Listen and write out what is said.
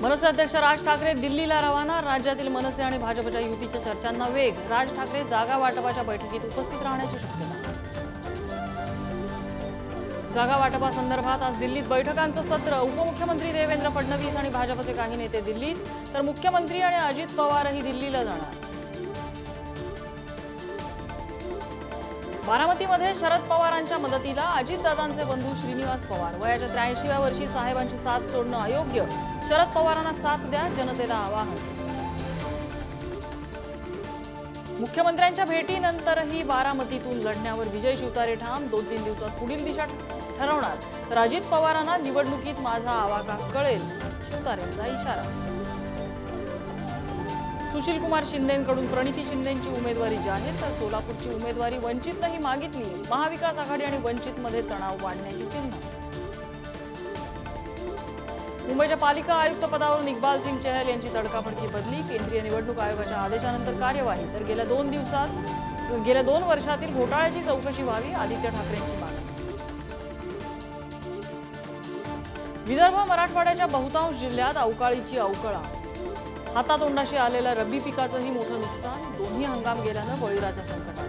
मनसे अध्यक्ष राज ठाकरे दिल्लीला रवाना राज्यातील मनसे आणि भाजपच्या युतीच्या चर्चांना वेग राज ठाकरे जागा वाटपाच्या बैठकीत उपस्थित राहण्याची शक्यता. जागा वाटपासंदर्भात आज दिल्लीत बैठकांचं सत्र. उपमुख्यमंत्री देवेंद्र फडणवीस आणि भाजपचे काही नेते दिल्लीत तर मुख्यमंत्री आणि अजित पवारही दिल्लीला जाणार. बारामतीमध्ये शरद पवारांच्या मदतीला अजितदादांचे बंधू श्रीनिवास पवार. वयाच्या त्र्याऐंशीव्या वर्षी साहेबांची साथ सोडणं अयोग्य. शरद पवारांना साथ द्या जनतेला आवाहन. मुख्यमंत्र्यांच्या भेटीनंतरही बारामतीतून लढण्यावर विजय शिवतारे ठाम. दोन तीन दिवसात पुढील दिशा ठरवणार. तर अजित पवारांना निवडणुकीत माझा आवाका कळेल शिवतारेंचा इशारा. सुशील कुमार शिंदेकडून प्रणिती शिंदेची उमेदवारी जाहीर तर सोलापूरची उमेदवारी वंचितनंही मागितली. महाविकास आघाडी आणि वंचितमध्ये तणाव वाढण्याची चिन्ह. मुंबईच्या पालिका आयुक्त पदावरून इक्बाल सिंग चहल यांची तडकाफडकी बदली केंद्रीय निवडणूक आयोगाच्या आदेशानंतर कार्यवाही. तर गेल्या दोन दिवसात गेल्या दोन वर्षातील घोटाळ्याची चौकशी व्हावी आदित्य ठाकरेंची मागणी. विदर्भ मराठवाड्याच्या बहुतांश जिल्ह्यात अवकाळीची अवकळा हातातोंडाशी आलेल्या रब्बी पिकाचंही मोठं नुकसान दोन्ही हंगाम गेल्यानं बळीराच्या संकटात.